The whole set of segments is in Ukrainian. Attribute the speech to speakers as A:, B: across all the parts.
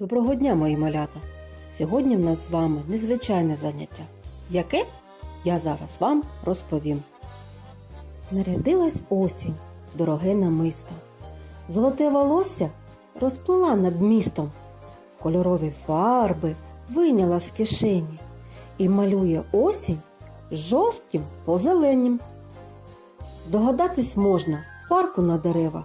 A: Доброго дня, мої малята! Сьогодні в нас з вами незвичайне заняття. Яке? Я зараз вам розповім. Нарядилась осінь, дороге намисто. Золоте волосся розплила над містом. Кольорові фарби вийняла з кишені і малює осінь жовтім по зеленім. Здогадатись можна в парку на деревах.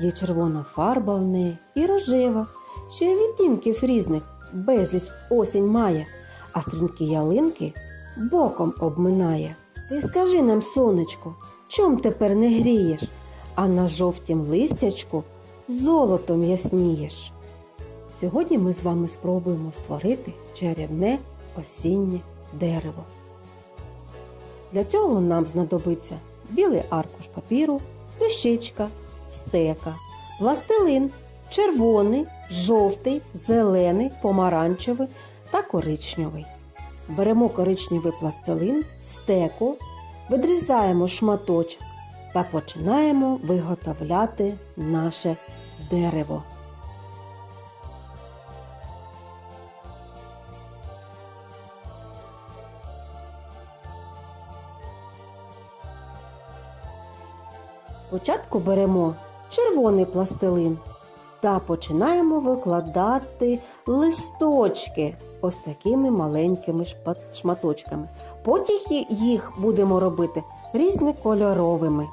A: Є червона фарба в неї і рожева, ще й відтінків різних безліч осінь має, а стрінки ялинки боком обминає. Ти скажи нам, сонечко, чом тепер не грієш, а на жовтім листячку золотом яснієш? Сьогодні ми з вами спробуємо створити чарівне осіннє дерево. Для цього нам знадобиться білий аркуш папіру, дощечка, стека, пластилин, червоний, жовтий, зелений, помаранчевий та коричневий. Беремо коричневий пластилин, стеку, відрізаємо шматочок та починаємо виготовляти наше дерево. Спочатку беремо червоний пластилин та починаємо викладати листочки ось такими маленькими шматочками. Потім їх будемо робити різнокольоровими.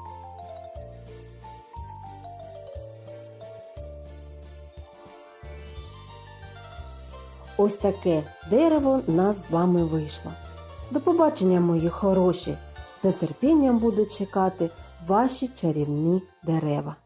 A: Ось таке дерево нас з вами вийшло. До побачення, мої хороші! З нетерпінням буду чекати ваші чарівні дерева.